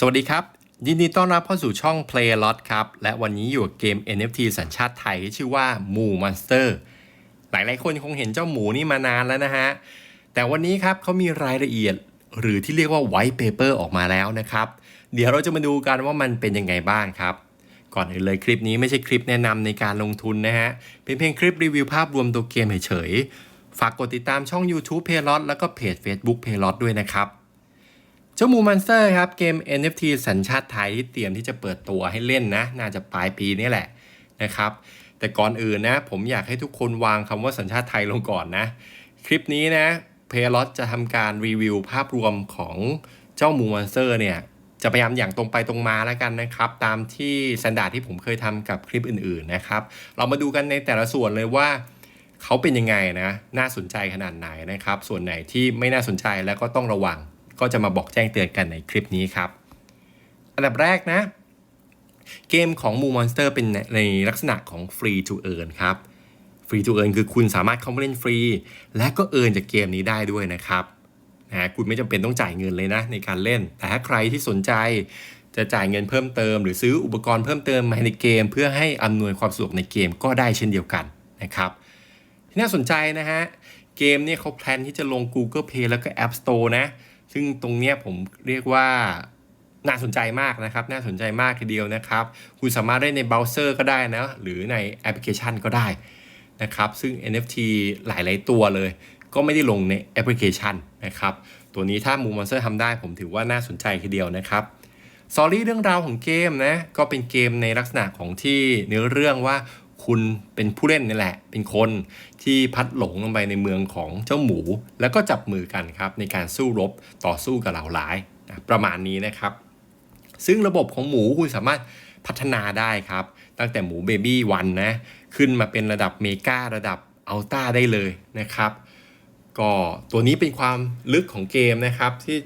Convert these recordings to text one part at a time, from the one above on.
สวัสดีครับ ยินดีต้อนรับเข้าสู่ช่อง Playlot ครับ และวันนี้อยู่กับเกม NFT สัญชาติไทยที่ชื่อว่า Moo Monster หลาย ๆ คนคงเห็นเจ้าหมูนี่มานานแล้วนะฮะ แต่วันนี้ครับเขามีรายละเอียดหรือที่เรียกว่า White Paper ออกมาแล้วนะครับ เดี๋ยวเราจะมาดูกันว่ามันเป็นยังไงบ้างครับ ก่อนอื่นเลยคลิปนี้ไม่ใช่คลิปแนะนำในการลงทุนนะฮะ เป็นเพียงคลิปรีวิวภาพรวมตัวเกมเฉยๆ ฝากกดติดตามช่อง YouTube Playlot แล้วก็เพจ Facebook Playlot ด้วยนะครับ เจ้ามูมันสเตอร์ครับเกม NFT สัญชาติไทยที่เตรียมที่จะเปิดตัวให้เล่นนะ น่าจะปลายปีนี้แหละนะครับ แต่ก่อนอื่นนะ ผมอยากให้ทุกคนวางคำว่าสัญชาติไทยลงก่อนนะ คลิปนี้นะเพลอตจะทำการรีวิวภาพรวมของเจ้ามูมันสเตอร์เนี่ยจะพยายามอย่างตรงไปตรงมาแล้วกันนะครับ ตามที่สแตนดาร์ที่ผมเคยทำกับคลิปอื่นๆนะครับ เรามาดูกันในแต่ละส่วนเลยว่าเขาเป็นยังไงนะ น่าสนใจขนาดไหนนะครับ ส่วนไหนที่ไม่น่าสนใจแล้วก็ต้องระวัง ก็จะมาบอกแจ้งเตือนกันในคลิปนี้ครับ อันดับแรกนะ เกมของ Moo Monster เป็นในลักษณะของ Free to Earn ครับ Free to Earn คือคุณสามารถเข้ามาเล่นฟรี และก็เอินจากเกมนี้ได้ด้วยนะครับนะคุณไม่จำเป็นต้องจ่ายเงินเลยนะในการเล่น แต่ถ้าใครที่สนใจจะจ่ายเงินเพิ่มเติม หรือซื้ออุปกรณ์เพิ่มเติมมาในเกม เพื่อให้อำนวยความสะดวกในเกมก็ได้เช่นเดียวกันนะครับที่น่าสนใจนะฮะ เกมเนี่ยเขาแพลนที่จะลง Google Play แล้วก็ App Store นะ ซึ่งตรงเนี้ยผมเรียกว่าน่าสนใจมากนะครับ น่าสนใจมากทีเดียวนะครับ คุณสามารถได้ในเบราว์เซอร์ก็ได้นะ หรือในแอปพลิเคชันก็ได้นะครับ ซึ่ง NFT หลาย ๆ ตัวเลย ก็ไม่ได้ลงในแอปพลิเคชันนะครับ ตัวนี้ถ้ามูมอนเซอร์ทำได้ผมถือว่าน่าสนใจทีเดียวนะครับสอรี่เรื่องราวของเกมนะ ก็เป็นเกมในลักษณะของที่เนื้อเรื่องว่า คุณเป็นผู้เล่นนี่แหละ เป็นคนที่พัดหลงลงไปในเมืองของเจ้าหมู แล้วก็จับมือกันครับในการสู้รบต่อสู้กับเหล่าร้ายนะประมาณนี้นะครับ ซึ่งระบบของหมูคุณสามารถพัฒนาได้ครับ ตั้งแต่หมูเบบี้วันนะขึ้นมาเป็นระดับเมการะดับอัลต้าได้เลยนะครับ ก็ตัวนี้เป็นความลึกของเกมนะครับ ที่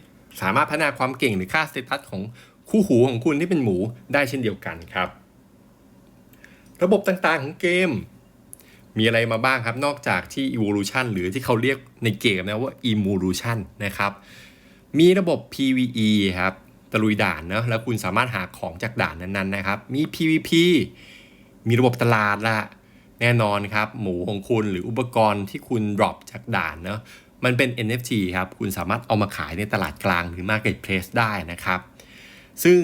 สามารถพัฒนาความเก่งหรือค่าสเตตัสของคู่หูของคุณที่เป็นหมูได้เช่นเดียวกันครับ ระบบต่างๆของเกม มีอะไรมาบ้างครับ นอกจากที่ evolution หรือที่เขาเรียกในเกมนะว่า evolution นะครับ มีระบบ PVE ครับตะลุยด่านเนะแล้วคุณสามารถหาของจากด่านนั้นๆนะครับ มี PVP มีระบบตลาดละแน่นอนครับ หมูของคุณหรืออุปกรณ์ที่คุณ drop จากด่านเนาะมันเป็น NFT ครับ คุณสามารถเอามาขายในตลาดกลางหรือ Marketplace ได้นะครับ ซึ่ง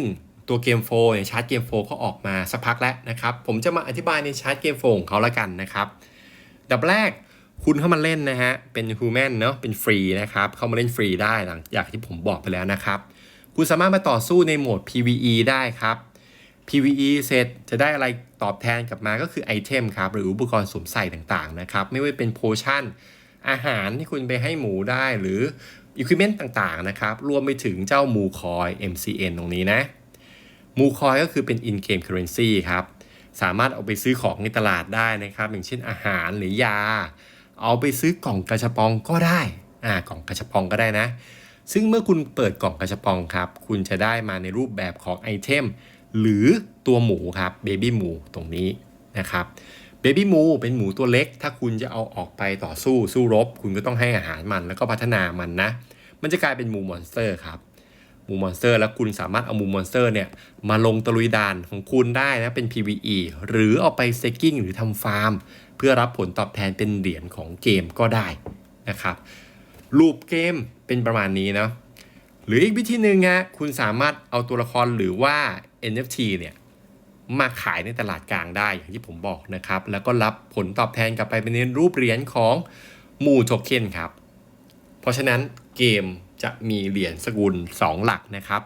ตัวเกมโฟเนี่ยชาร์ตเกมโฟเขาออกมาสักพักแล้วนะครับ ผมจะมาอธิบายในชาร์ตเกมโฟของเขาละกันนะครับ ดับแรกคุณเข้ามาเล่นนะฮะ เป็นฮูแมนเนาะเป็นฟรีนะครับ เข้ามาเล่นฟรีได้หลังจากที่ผมบอกไปแล้วนะครับ คุณสามารถมาต่อสู้ในโหมด PVE ได้ครับ PVE เสร็จจะได้อะไรตอบแทนกลับมาก็คือไอเทมครับ หรืออุปกรณ์สวมใส่ต่างๆนะครับ ไม่ว่าเป็นโพชั่น อาหารที่คุณไปให้หมูได้หรืออุปกรณ์ต่างๆนะครับ รวมไปถึงเจ้าหมูคอย MCN ตรงนี้นะ มูคอยก็คือเป็น in game currency ครับ สามารถเอาไปซื้อของในตลาดได้นะครับ อย่างเช่นอาหารหรือยา เอาไปซื้อกล่องกระชับปองก็ได้อ่ากล่องกระชับปองก็ได้นะ ซึ่งเมื่อคุณเปิดกล่องกระชับปองครับ คุณจะได้มาในรูปแบบของไอเทมหรือตัวหมูครับเบบี้หมูตรงนี้นะครับเบบี้หมูเป็นหมูตัวเล็ก ถ้าคุณจะเอาออกไปต่อสู้สู้รบ คุณก็ต้องให้อาหารมันแล้วก็พัฒนามันนะ มันจะกลายเป็นหมูมอนสเตอร์ครับ มูมอนสเตอร์แล้วคุณสามารถเอามูมอนสเตอร์เนี่ยมาลงตะลุยด่านของคุณได้นะเป็น PVE หรือเอาไปเต็กกิ้งหรือทำฟาร์ม เพื่อรับผลตอบแทนเป็นเหรียญของเกมก็ได้นะครับรูปเกมเป็นประมาณนี้นะหรืออีกวิธีหนึ่งฮะคุณสามารถเอาตัวละครหรือว่า NFT เนี่ยมาขายในตลาดกลางได้อย่างที่ผมบอกนะครับ แล้วก็รับผลตอบแทนกลับไปเป็นในรูปเหรียญของมูโทเค็นครับ เพราะฉะนั้นเกม จะมีเหรียญสกุล 2 หลักนะครับ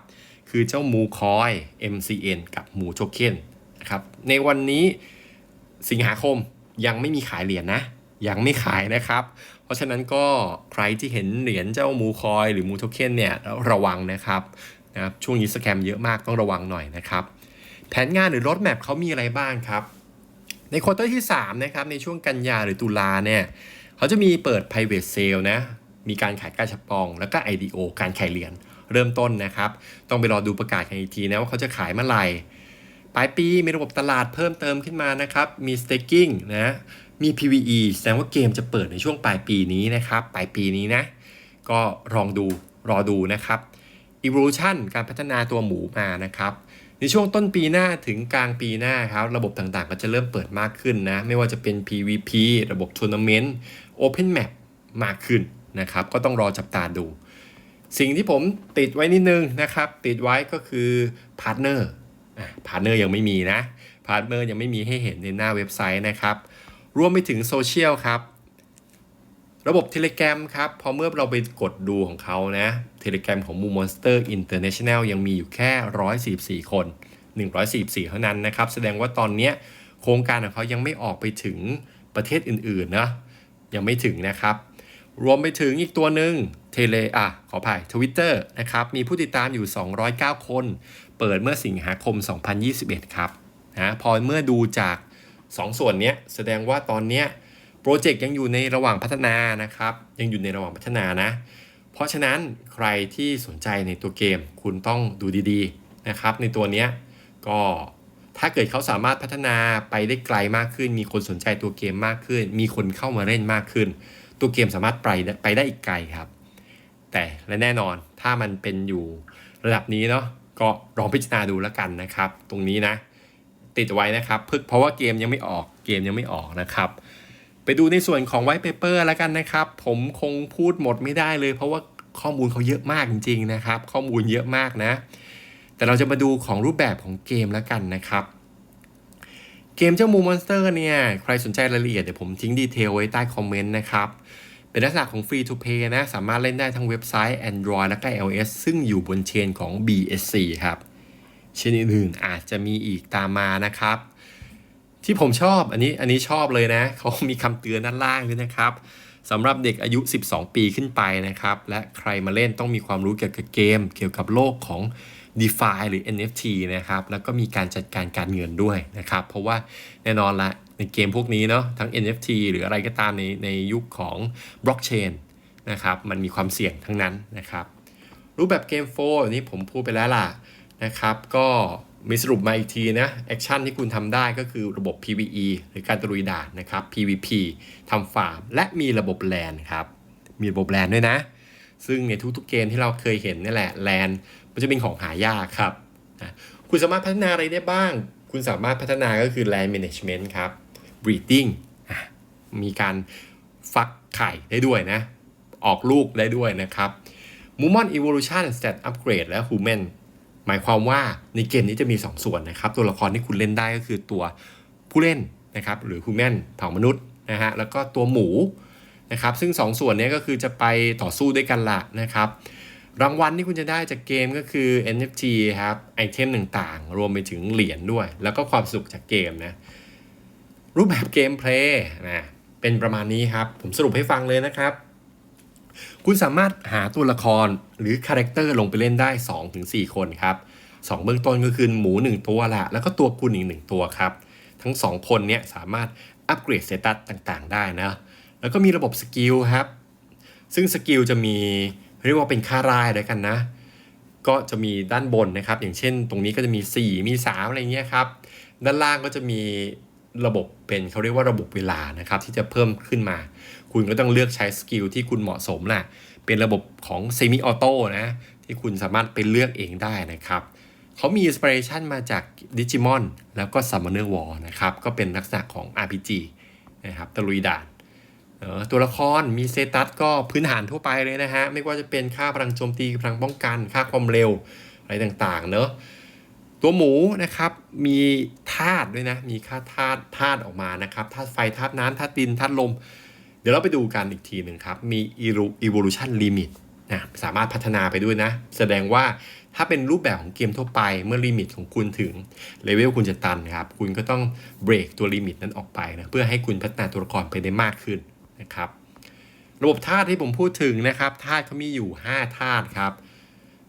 คือเจ้ามูคอย MCN กับมูโทเค็นนะครับในวันนี้สิงหาคมยังไม่มีขายเหรียญนะยังไม่ขายนะครับ เพราะฉะนั้นก็ใครที่เห็นเหรียญเจ้ามูคอยหรือมูโทเค็นเนี่ยระวังนะครับนะครับช่วงนี้สแกมเยอะมากต้องระวังหน่อยนะครับ แผนงานหรือรถแมพเขามีอะไรบ้างครับ ในควอเตอร์ที่3นะครับในช่วงกันยาหรือตุลาเนี่ยเขาจะมีเปิด private sale นะ มีการขายกาชปอง แล้วก็ IDO การขายเหรียญเริ่มต้นนะครับ ต้องไปรอดูประกาศกันอีกทีนะว่าเขาจะขายเมื่อไหร่ปลายปีมีระบบตลาดเพิ่มเติมขึ้นมานะครับ มี staking นะ มี PVE แสดงว่าเกมจะเปิดในช่วงปลายปีนี้นะครับ ปลายปีนี้นะ ก็ลองดูรอดูนะครับ evolution การพัฒนาตัวหมูมานะครับในช่วงต้นปีหน้าถึงกลางปีหน้าครับ ระบบต่างๆ ก็จะเริ่มเปิดมากขึ้นนะ ไม่ว่าจะเป็น PVP ระบบทัวร์นาเมนต์ Open Map มากขึ้น นะครับ ก็ต้องรอจับตาดู สิ่งที่ผมติดไว้นิดนึงนะครับ ติดไว้ก็คือพาร์ทเนอร์พาร์ทเนอร์ยังไม่มีนะพาร์ทเนอร์ยังไม่มีให้เห็นในหน้าเว็บไซต์นะครับ รวมไปถึงโซเชียลครับ ระบบ Telegram ครับ พอเมื่อเราไปกดดูของเขานะ Telegram ของ Moon Monster International ยังมีอยู่แค่ 144 คน 144 เท่านั้นนะครับ แสดงว่าตอนเนี้ยโครงการของเขายังไม่ออกไปถึงประเทศอื่นๆนะยังไม่ถึงนะครับ รวมไปถึงอีกตัวหนึ่งเทเลอะขออภัย Twitter นะครับ มีผู้ติดตามอยู่ 209 คน เปิดเมื่อสิงหาคม 2021 ครับนะพอเมื่อดูจาก 2 ส่วนนี้แสดงว่าตอนเนี้ยโปรเจกต์ยังอยู่ในระหว่างพัฒนานะครับ ยังอยู่ในระหว่างพัฒนานะ เพราะฉะนั้นใครที่สนใจในตัวเกม คุณต้องดูดีๆนะครับ ในตัวเนี้ยก็ถ้าเกิดเขาสามารถพัฒนาไปได้ไกลมากขึ้น มีคนสนใจตัวเกมมากขึ้น มีคนเข้ามาเล่นมากขึ้น ตัวเกมสามารถไปได้ไปได้อีกไกลครับ แต่และแน่นอนถ้ามันเป็นอยู่ระดับนี้เนาะก็ลองพิจารณาดูแล้วกันนะครับ ตรงนี้นะ ติดไว้นะครับเพิ่งเพราะว่าเกมยังไม่ออกเกมยังไม่ออกนะครับ ไปดูในส่วนของไว t ์เปเปอร์แล้วกันนะครับ ผมคงพูดหมดไม่ได้เลย เพราะว่าข้อมูลเขาเยอะมากจริงๆนะครับ ข้อมูลเยอะมากนะ แต่เราจะมาดูของรูปแบบของเกมแล้วกันนะครับ กมเจ้ามูมอนสเตอร์เนี่ย ใครสนใจรายละเอียดเดี๋ยวผมทิ้งดีเทลไว้ใต้คอมเมนต์นะครับ เป็นลักษณะของ Free to Play นะ สามารถเล่นได้ทั้งเว็บไซต์ Android และก็ iOS ซึ่งอยู่บนเชนของ BSC ครับ เชนอื่นๆอาจจะมีอีกตามมานะครับ ที่ผมชอบอันนี้อันนี้ชอบเลยนะ เขามีคำเตือนด้านล่างด้วยนะครับสำหรับเด็กอายุ 12 ปีขึ้นไปนะครับ และใครมาเล่นต้องมีความรู้เกี่ยวกับเกม เกี่ยวกับโลกของ DeFi หรือ NFT นะครับ แล้วก็มีการจัดการการเงินด้วยนะครับ เพราะว่าแน่นอนละในเกมพวกนี้เนาะทั้ง NFT หรืออะไรก็ตามในในยุคของบล็อกเชนนะครับ มันมีความเสี่ยงทั้งนั้นนะครับ รูปแบบเกมโฟร์นี่ผมพูดไปแล้วล่ะนะครับ ก็มีสรุปมาอีกทีนะ แอคชั่นที่คุณทำได้ก็คือระบบ PVE หรือการตะลุยด่านนะครับ PVP ทำฟาร์ม และมีระบบแลนครับ มีระบบแลนด้วยนะ ซึ่งในทุกๆเกมที่เราเคยเห็นนี่แหละแลน มันจะเป็นของหายากครับนะคุณสามารถพัฒนาอะไรได้บ้าง คุณสามารถพัฒนาก็คือ land management ครับ breeding อะมีการฟักไข่ได้ด้วยนะ ออกลูกได้ด้วยนะครับ m u m o n Evolution Stat Upgrade และ Human หมายความว่าในเกมนี้จะมี 2 ส่วนนะครับ ตัวละครที่คุณเล่นได้ก็คือตัวผู้เล่นนะครับ หรือ Human เผ่ามนุษย์นะฮะแล้วก็ตัวหมูนะครับ ซึ่ง 2ส่วนนี้ก็คือจะไปต่อสู้ด้วยกันละนะครับ รางวัลที่คุณจะได้จากเกมก็คือ NFT ครับ ไอเทมต่างๆ รวมไปถึงเหรียญด้วย แล้วก็ความสุขจากเกมนะ รูปแบบเกมเพลย์นะ เป็นประมาณนี้ครับ ผมสรุปให้ฟังเลยนะครับ คุณสามารถหาตัวละครหรือคาแรคเตอร์ลงไปเล่นได้ 2-4 คนครับ 2 เบื้องต้นก็คือหมู 1 ตัวละ แล้วก็ตัวคุณอีก 1 ตัวครับ ทั้ง 2 คนเนี้ยสามารถอัปเกรดเตตัสต่างๆ ได้นะ แล้วก็มีระบบสกิลครับ ซึ่งสกิลจะมี เรียกว่าเป็นค่ารายด้วยกันนะ ก็จะมีด้านบนนะครับ อย่างเช่น ตรงนี้ก็จะมี 4 มี 3 อะไรเงี้ยครับ ด้านล่างก็จะมีระบบเป็นเขาเรียกว่าระบบเวลานะครับ ที่จะเพิ่มขึ้นมา คุณก็ต้องเลือกใช้สกิลที่คุณเหมาะสมแหละเป็นระบบของเซมิออโต้นะที่คุณสามารถไปเลือกเองได้นะครับเขามีอินสปิเรชันมาจากดิจิมอนแล้วก็ Summoner War นะครับ ก็เป็นลักษณะของ RPG นะครับตะลุยด่าน ตัวละครมีเซตัสก็พื้นฐานทั่วไปเลยนะฮะ ไม่ว่าจะเป็นค่าพลังโจมตีพลังป้องกัน ค่าความเร็วอะไรต่างๆ เนอะตัวหมูนะครับมีธาตุด้วยนะ มีค่าธาตุธาตุออกมานะครับธาตุไฟธาตุน้ำธาตุดินธาตุลม เดี๋ยวเราไปดูกันอีกทีหนึ่งครับ มี evolution limit นะสามารถพัฒนาไปด้วยนะ แสดงว่าถ้าเป็นรูปแบบของเกมทั่วไปเมื่อลิมิตของคุณถึงเลเวลคุณจะตันครับ คุณก็ต้องเบรกตัวลิมิตนั้นออกไปนะเพื่อให้คุณพัฒนาตัวละครไปได้มากขึ้น นะครับ ระบบธาตุที่ผมพูดถึงนะครับธาตุเขามีอยู่ 5 ธาตุครับ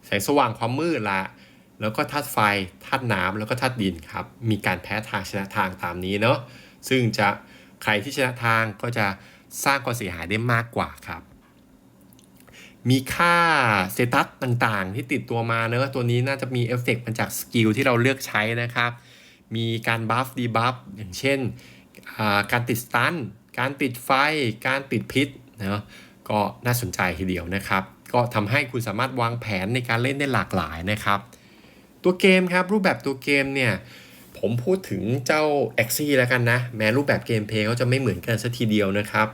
แสงสว่างความมืดละแล้วก็ธาตุไฟธาตุน้ำแล้วก็ธาตุดินครับ มีการแพ้ทางชนะทางตามนี้เนาะซึ่งจะใครที่ชนะทางก็จะสร้างความเสียหายได้มากกว่าครับ มีค่าเซตัสต่างๆ ที่ติดตัวมาเนอะตัวนี้น่าจะมีเอฟเฟกต์มาจากสกิลที่เราเลือกใช้นะครับ มีการบัฟดีบัฟอย่างเช่นการติดสตัน การติดไฟ การติดพิษนะก็น่าสนใจทีเดียวนะครับ ก็ทำให้คุณสามารถวางแผนในการเล่นได้หลากหลายนะครับ ตัวเกมครับรูปแบบตัวเกมเนี่ยผมพูดถึงเจ้า a x i แล้วกันนะ แม้รูปแบบเกมเพลย์เขาจะไม่เหมือนกันสัทีเดียวนะครับ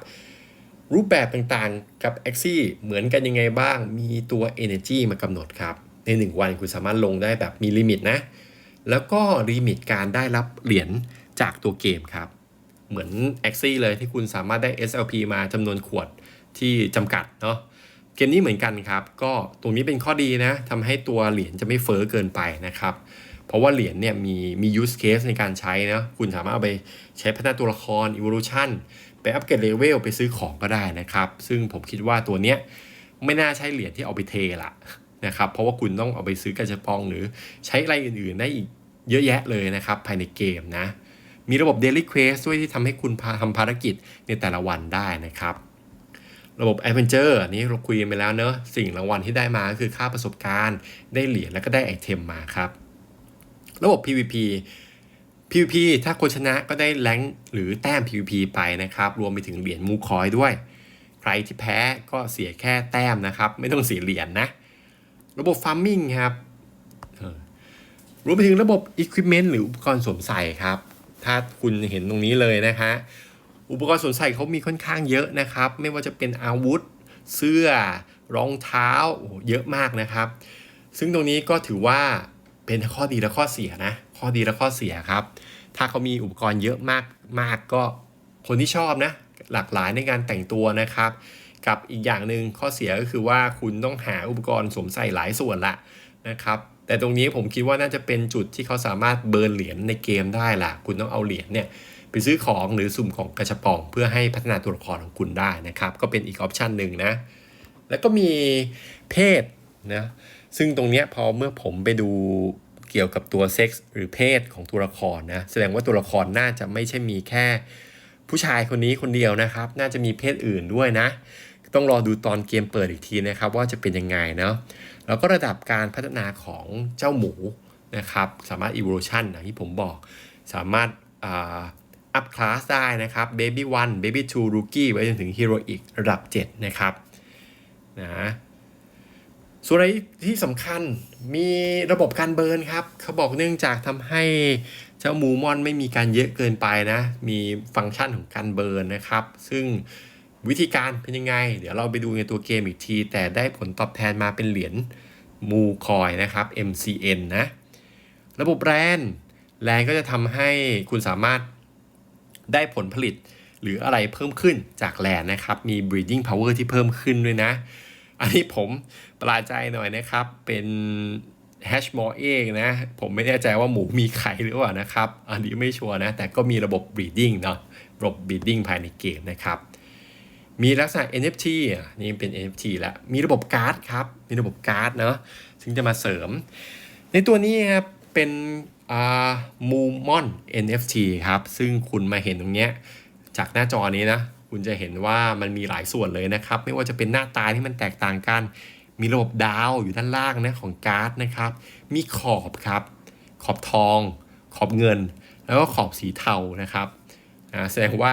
รูปแบบต่างๆกับ a x i เหมือนกันยังไงบ้าง มีตัว Energy มากำหนดครับ ใน 1 วันคุณสามารถลงได้แบบมีลิมิตนะ แล้วก็ลิมิตการได้รับเหรียญจากตัวเกมครับ เหมือน a x i เลยที่คุณสามารถได้ SLP มาจำนวนขวดที่จำกัดเนาะเกมนี้เหมือนกันครับ ก็ตรงนี้เป็นข้อดีนะทำให้ตัวเหรียญจะไม่เฟอ้อเกินไปนะครับ เพราะว่าเหรียญเนี่ยมีมี use case ในการใช้นะคุณสามารถเอาไปใช้พัฒนาตัวละคร evolution ไปอัปเกรดเลเวลไปซื้อของก็ได้นะครับ ซึ่งผมคิดว่าตัวเนี้ยไม่น่าใช้เหรียญที่เอาไปเทละนะครับเพราะว่าคุณต้องเอาไปซื้อกระชับปองหรือใช้อะไรอื่นๆได้อีกเยอะแยะเลยนะครับภายในเกมนะ มีระบบ daily quest ด้วยที่ทำให้คุณทำภารกิจในแต่ละวันได้นะครับ ระบบ Adventure อันนี้เราคุยไปแล้วเนอะสิ่งรางวัลที่ได้มาก็คือค่าประสบการณ์ ได้เหรียญแล้วก็ได้ไอเทมมาครับ ระบบ PVP PVP ถ้าคนชนะก็ได้แรงหรือแต้ม PVP ไปนะครับ รวมไปถึงเหรียญมูคอยด้วย ใครที่แพ้ก็เสียแค่แต้มนะครับ ไม่ต้องเสียเหรียญนะระบบ Farming ครับรวมไปถึงระบบ Equipment หรืออุปกรณ์สวมใส่ครับ ถ้าคุณเห็นตรงนี้เลยนะฮะอุปกรณ์สวมใส่เขามีค่อนข้างเยอะนะครับ ไม่ว่าจะเป็นอาวุธ เสื้อ รองเท้าเยอะมากนะครับ ซึ่งตรงนี้ก็ถือว่าเป็นข้อดีและข้อเสียนะ ข้อดีและข้อเสียครับ ถ้าเขามีอุปกรณ์เยอะมากมากก็คนที่ชอบนะ หลากหลายในการแต่งตัวนะครับ กับอีกอย่างหนึ่งข้อเสียก็คือว่าคุณต้องหาอุปกรณ์สวมใส่หลายส่วนละนะครับ แต่ตรงนี้ผมคิดว่าน่าจะเป็นจุดที่เขาสามารถเบิร์นเหรียญในเกมได้ล่ะ คุณต้องเอาเหรียญเนี่ยไปซื้อของหรือสุ่มของกระชับปอง เพื่อให้พัฒนาตัวละครของคุณได้นะครับ ก็เป็นอีกออปชันหนึ่งนะ แล้วก็มีเพศนะซึ่งตรงเนี้ยพอเมื่อผมไปดูเกี่ยวกับตัวเซ็กส์หรือเพศของตัวละครนะแสดงว่าตัวละครน่าจะไม่ใช่มีแค่ผู้ชายคนนี้คนเดียวนะครับ น่าจะมีเพศอื่นด้วยนะ ต้องรอดูตอนเกมเปิดอีกทีนะครับว่าจะเป็นยังไงเนาะแล้วก็ระดับการพัฒนาของเจ้าหมูนะครับ สามารถ evolution อย่างที่ผมบอก สามารถอัพคลาสได้นะครับ baby 1 baby 2 rookie ไว้จนถึง heroic ระดับ 7 นะครับนะส่วนอะไรที่สำคัญมีระบบการเบิร์นครับ เขาบอกเนื่องจากทำให้เจ้าหมูมอนไม่มีการเยอะเกินไปนะ มีฟังก์ชันของการเบิร์นนะครับ ซึ่ง วิธีการเป็นยังไง เดี๋ยวเราไปดูในตัวเกมอีกที แต่ได้ผลตอบแทนมาเป็นเหรียญมูคอยนะครับ MCN นะ ระบบแรนแรนก็จะทำให้คุณสามารถได้ผลผลิตหรืออะไรเพิ่มขึ้นจากแลนนะครับ มี breeding power ที่เพิ่มขึ้นด้วยนะ อันนี้ผมประหลาดใจหน่อยนะครับ เป็นแฮชมอร์เองนะ ผมไม่แน่ใจว่าหมูมีไข่หรือเปล่านะครับ อันนี้ไม่ชัวร์นะ แต่ก็มีระบบ breeding เนาะ ระบบ breeding ภายในเกมนะครับ มีลักษณะ NFT นี่เป็น NFT แล้วมีระบบการ์ดครับ มีระบบการ์ดเนาะซึ่งจะมาเสริม ในตัวนี้ครับเป็นมูมอน NFT ครับ ซึ่งคุณมาเห็นตรงเนี้ยจากหน้าจอนี้นะคุณจะเห็นว่ามันมีหลายส่วนเลยนะครับ ไม่ว่าจะเป็นหน้าตาที่มันแตกต่างกัน มีระบบดาวอยู่ด้านล่างนะของการ์ดนะครับ มีขอบครับ ขอบทอง ขอบเงิน แล้วก็ขอบสีเทานะครับนะแสดงว่า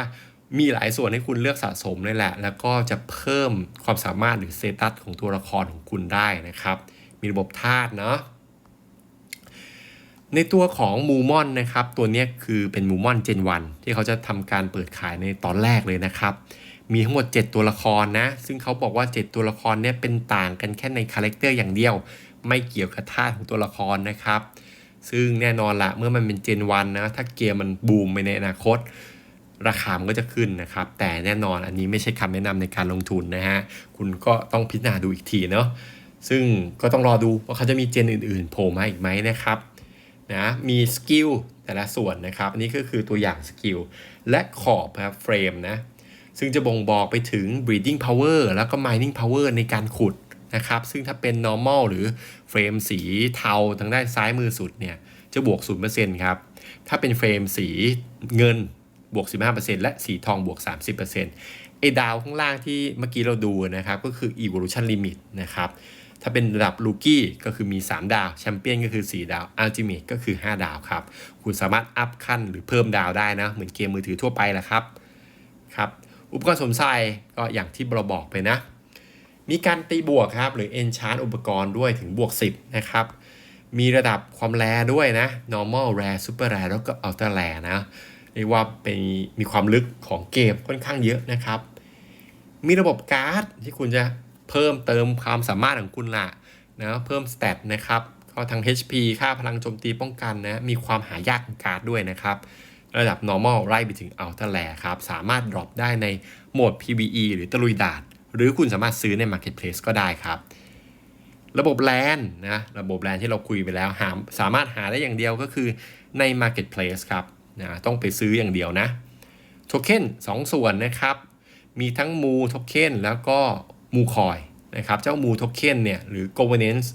มีหลายส่วนให้คุณเลือกสะสมเลยแหละ แล้วก็จะเพิ่มความสามารถหรือเซตัสของตัวละครของคุณได้นะครับ มีระบบธาตุเนาะ ในตัวของมูมอนนะครับ ตัวนี้คือเป็นมูมอนเจนวันที่เขาจะทำการเปิดขายในตอนแรกเลยนะครับ มีทั้งหมด 7 ตัวละครนะ ซึ่งเขาบอกว่า 7 ตัวละครเนี่ยเป็นต่างกันแค่ในคาแรคเตอร์อย่างเดียว ไม่เกี่ยวกับธาตุของตัวละครนะครับ ซึ่งแน่นอนละเมื่อมันเป็นเจนวันนะ ถ้าเกมมันบูมไปในอนาคต ราคามันก็จะขึ้นนะครับ แต่แน่นอนอันนี้ไม่ใช่คำแนะนำในการลงทุนนะฮะ คุณก็ต้องพิจารณาดูอีกทีเนาะ ซึ่งก็ต้องรอดูว่าเขาจะมีเจนอื่นๆโผล่มาอีกไหมนะครับนะมีสกิลแต่ละส่วนนะครับ อันนี้ก็คือตัวอย่างสกิลและขอบครับเฟรมนะ ซึ่งจะบ่งบอกไปถึง breeding power แล้วก็ mining power ในการขุดนะครับ ซึ่งถ้าเป็น normal หรือเฟรมสีเทาทางด้านซ้ายมือสุดเนี่ย จะบวก 0%ครับ ถ้าเป็นเฟรมสีเงิน บวก 15%และสีทองบวก 30%ไอ้ดาวข้างล่างที่เมื่อกี้เราดูนะครับก็คือ evolution limit นะครับถ้าเป็นระดับลูกี้ก็คือมี 3 ดาว แชมเปี้ยนก็คือ 4 ดาว อัลติเมทก็คือ 5 ดาวครับ คุณสามารถอัพขั้นหรือเพิ่มดาวได้นะ เหมือนเกมมือถือทั่วไปแหละครับครับ อุปกรณ์สมใส่ก็อย่างที่เราบอกไปนะ มีการตีบวกครับ หรือ enchant อุปกรณ์ด้วยถึงบวก 10 นะครับ มีระดับความแรด้วยนะ normal rare super rare แล้วก็ ultra rare นะ เรียกว่าเป็นมีความลึกของเกมค่อนข้างเยอะนะครับ มีระบบการ์ดที่คุณจะเพิ่มเติมความสามารถของคุณละนะเพิ่มสเตตนะครับก็ทั้ง HP ค่าพลังโจมตีป้องกันนะมีความหายากของการ์ดด้วยนะครับ ระดับ normal ไล่ไปถึง ultra rare ครับ สามารถ drop ได้ในโหมด PVE หรือตะลุยดานหรือคุณสามารถซื้อใน marketplace ก็ได้ครับ ระบบแลนนะระบบแลนที่เราคุยไปแล้วหาสามารถหาได้อย่างเดียวก็คือใน marketplace ครับ นะต้องไปซื้ออย่างเดียวนะโทเค็น2 ส่วนนะครับ มีทั้งมูโทเค็นแล้วก็มูคอยนะครับเจ้ามูโทเค็นเนี่ยหรือ governance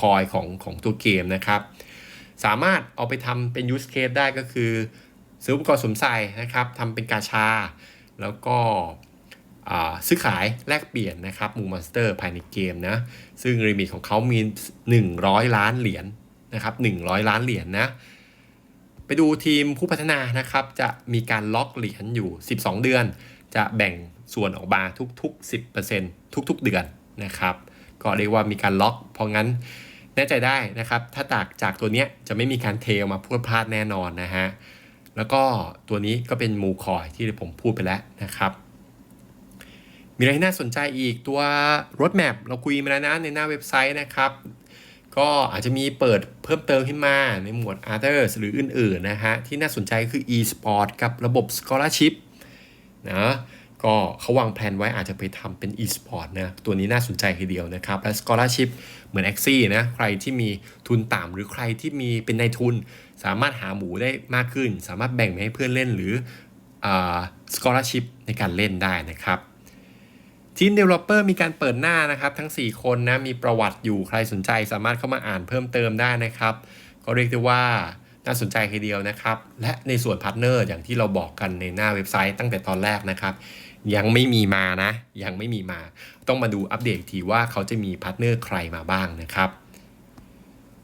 คอยของของตัวเกมนะครับ สามารถเอาไปทำเป็น use case ได้ก็คือ ซื้ออุปกรณ์สวมใส่นะครับทำเป็นกาชา แล้วก็ซื้อขายแลกเปลี่ยนนะครับมูมอนสเตอร์ภายในเกมนะซึ่งลิมิตของเขามี 100 ล้านเหรียญนะครับ100 ล้านเหรียญนะ ไปดูทีมผู้พัฒนานะครับ จะมีการล็อกเหรียญอยู่ 12 เดือน จะแบ่งส่วนออกมาทุกๆ 10%ทุกๆ เดือนนะครับ ก็เรียกว่ามีการล็อก เพราะงั้นแน่ใจได้นะครับ ถ้าตากจากตัวเนี้ยจะไม่มีการเทมาพูดพลาดแน่นอนนะฮะ แล้วก็ตัวนี้ก็เป็นมูคอยที่ผมพูดไปแล้วนะครับ มีอะไรน่าสนใจอีกตัวรถแมพเราคุยมาแล้วนะในหน้าเว็บไซต์นะครับ ก็อาจจะมีเปิดเพิ่มเติมขึ้นมาในหมวด others หรืออื่นๆนะฮะ ที่น่าสนใจคือ e-sport กับระบบ scholarship นะก็เขาวางแผนไว้อาจจะไปทำเป็น e-sport นะ ตัวนี้น่าสนใจทีเดียวนะครับ และ scholarship เหมือน a x i นะ ใครที่มีทุนต่ำหรือใครที่มีเป็นนายทุน สามารถหาหมูได้มากขึ้น สามารถแบ่งไปให้เพื่อนเล่นหรืออ scholarship ในการเล่นได้นะครับ ทีม Developer มีการเปิดหน้านะครับ ทั้ง 4 คนนะ มีประวัติอยู่ใครสนใจสามารถเข้ามาอ่านเพิ่มเติมได้นะครับ ก็เรียกได้ว่าน่าสนใจทีเดียวนะครับ และในส่วนพาร์ทเนอร์อย่างที่เราบอกกันในหน้าเว็บไซต์ตั้งแต่ตอนแรกนะครับ ยังไม่มีมานะ ยังไม่มีมา ต้องมาดูอัปเดตอีกทีว่าเขาจะมีพาร์ทเนอร์ใครมาบ้างนะครับ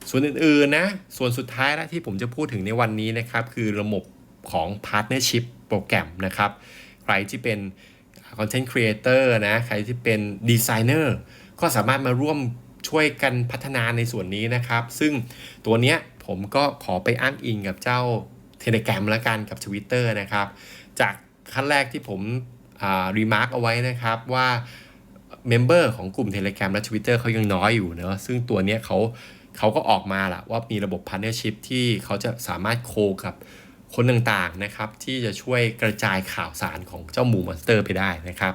ส่วนอื่นๆนะ ส่วนสุดท้ายและที่ผมจะพูดถึงในวันนี้นะครับ คือระบบของ Partnership โปรแกรมนะครับ ใครที่เป็น Content Creator นะ ใครที่เป็น Designer ก็สามารถมาร่วมช่วยกันพัฒนาในส่วนนี้นะครับ ซึ่งตัวเนี้ยผมก็ขอไปอ้างอิงกับเจ้า Telegram แล้วกันกับ Twitter นะครับ จากขั้นแรกที่ผมรีมาร์กเอาไว้นะครับว่าเมมเบอร์ของกลุ่ม Telegram และ Twitter เขายังน้อยอยู่เนอะซึ่งตัวเนี้ยเขาเขาก็ออกมาละว่ามีระบบ Partnership ที่เขาจะสามารถโคกับ คนต่างๆนะครับที่จะช่วยกระจายข่าวสารของเจ้าหมูมอนสเตอร์ไปได้นะครับ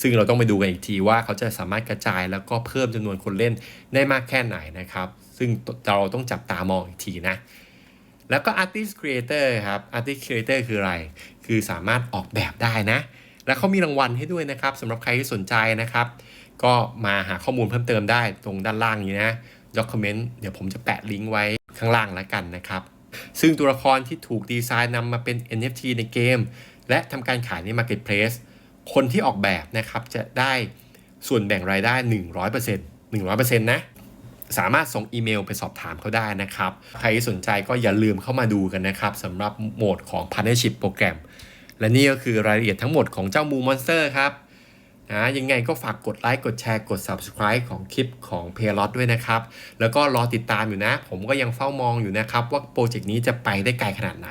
ซึ่งเราต้องไปดูกันอีกทีว่าเขาจะสามารถกระจายแล้วก็เพิ่มจำนวนคนเล่นได้มากแค่ไหนนะครับ ซึ่งเราต้องจับตามองอีกทีนะ แล้วก็ Artist Creator ครับ Artist Creator คืออะไร คือสามารถออกแบบได้นะ และเขามีรางวัลให้ด้วยนะครับสำหรับใครที่สนใจนะครับ ก็มาหาข้อมูลเพิ่มเติมได้ตรงด้านล่างนี้นะ document เดี๋ยวผมจะแปะลิงก์ไว้ข้างล่างแล้วกันนะครับ ซึ่งตัวละครที่ถูกดีไซน์นำมาเป็น NFT ในเกม และทำการขายใน Marketplace คนที่ออกแบบนะครับจะได้ส่วนแบ่งรายได้ 100% 100%นะ สามารถส่งอีเมลไปสอบถามเขาได้นะครับ ใครสนใจก็อย่าลืมเข้ามาดูกันนะครับสำหรับโหมดของ Partnership โปรแกรมและนี่ก็คือรายละเอียดทั้งหมดของเจ้ามูมอนสเตอร์ครับ นะยังไงก็ฝากกดไลค์กดแชร์กด Subscribe ของคลิปของ p a y l o t ด้วยนะครับ แล้วก็รอติดตามอยู่นะ ผมก็ยังเฝ้ามองอยู่นะครับ ว่าโปรเจกต์นี้จะไปได้ไกลขนาดไหน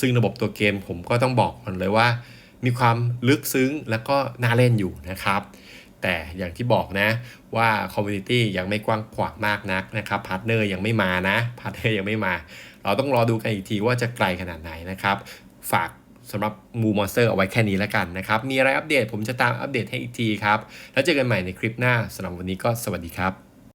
ซึ่งระบบตัวเกมผมก็ต้องบอกก่อนเลยว่า มีความลึกซึ้งแล้วก็น่าเล่นอยู่นะครับแต่อย่างที่บอกนะว่าคอมมูนิตี้ยังไม่กว้างขวางมากนักนะครับพาร์ทเนอร์ยังไม่มานะพาร์ทเนอร์ยังไม่มา เราต้องรอดูกันอีกทีว่าจะไกลขนาดไหนนะครับ ฝาก สำหรับมูมอนสเตอร์เอาไว้แค่นี้แล้วกันนะครับ มีอะไรอัปเดตผมจะตามอัปเดตให้อีกทีครับ แล้วเจอกันใหม่ในคลิปหน้าสำหรับวันนี้ก็สวัสดีครับ